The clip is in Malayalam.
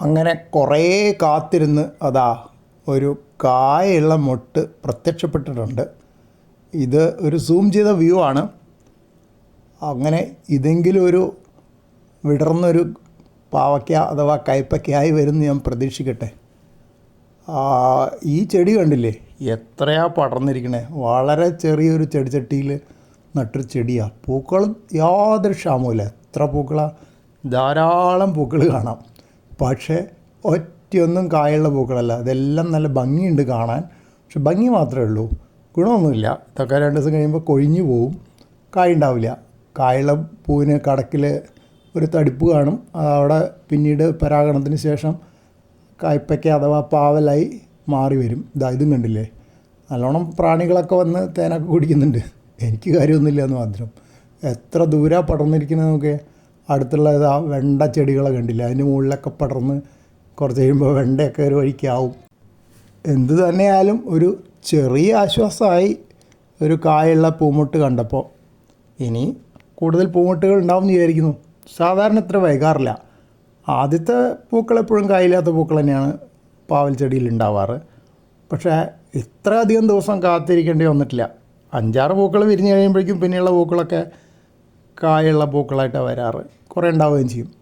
അങ്ങനെ കുറേ കാത്തിരുന്ന് അതാ ഒരു കായുള്ള മൊട്ട് പ്രത്യക്ഷപ്പെട്ടിട്ടുണ്ട്. ഇത് ഒരു സൂം ചെയ്ത വ്യൂ ആണ്. അങ്ങനെ ഇതെങ്കിലും ഒരു വിടർന്നൊരു പാവയ്ക്ക അഥവാ കയ്പയ്ക്കായി വരുമെന്ന് ഞാൻ പ്രതീക്ഷിക്കട്ടെ. ഈ ചെടി കണ്ടില്ലേ? എത്രയാ പടർന്നിരിക്കണേ? വളരെ ചെറിയൊരു ചെടിച്ചട്ടിയിൽ നട്ടൊരു ചെടിയാണ് പൂക്കളും യാതൊരു ക്ഷാമവുമില്ല. എത്ര പൂക്കളാണ് ധാരാളം പൂക്കൾ കാണാം. പക്ഷേ ഒറ്റയൊന്നും കായുള്ള പൂക്കളല്ല. ഇതെല്ലാം നല്ല ഭംഗിയുണ്ട് കാണാൻ. പക്ഷെ ഭംഗി മാത്രമേ ഉള്ളൂ. ഗുണമൊന്നുമില്ല. ഇതൊക്കെ രണ്ട് ദിവസം കഴിയുമ്പോൾ കൊഴിഞ്ഞു പോവും. കായുണ്ടാവില്ല കായുള്ള പൂവിന് കടക്കിൽ ഒരു തടിപ്പ് കാണും. അതവിടെ പിന്നീട് പരാഗണത്തിന് ശേഷം കായ്പയ്ക്ക അഥവാ പാവലായി മാറി വരും. ഇതാ ഇതും കണ്ടില്ലേ? നല്ലോണം പ്രാണികളൊക്കെ വന്ന് തേനൊക്കെ കുടിക്കുന്നുണ്ട്. എനിക്ക് കാര്യമൊന്നുമില്ല എന്ന് മാത്രം. എത്ര ദൂരെ പടർന്നിരിക്കുന്നത് നമുക്ക്? അടുത്തുള്ള ആ വെണ്ട ചെടികളെ കണ്ടില്ല? അതിന്റെ മുകളിലൊക്കെ പടർന്ന് കുറച്ച് കഴിയുമ്പോൾ വെണ്ടയൊക്കെ ഒരു വഴിക്കാവും എന്ത് തന്നെയായാലും ഒരു ചെറിയ ആശ്വാസമായി ഒരു കായുള്ള പൂമുട്ട് കണ്ടപ്പോൾ ഇനി കൂടുതൽ പൂമുട്ടുകൾ ഉണ്ടാവും എന്ന് വിചാരിക്കുന്നു. സാധാരണ ഇത്ര വൈകാറില്ല. ആദ്യത്തെ പൂക്കൾ എപ്പോഴും കായില്ലാത്ത പൂക്കൾ തന്നെയാണ് പാവൽ ചെടിയിൽ ഉണ്ടാവാറ്. പക്ഷേ ഇത്ര അധികം ദിവസം കാത്തിരിക്കേണ്ടി വന്നിട്ടില്ല. അഞ്ചാറ് പൂക്കൾ വിരിഞ്ഞ് കഴിയുമ്പോഴേക്കും പിന്നെയുള്ള പൂക്കളൊക്കെ കായുള്ള പൂക്കളായിട്ടാണ് വരാറ്. കുറേ ഉണ്ടാവുകയും ചെയ്യും.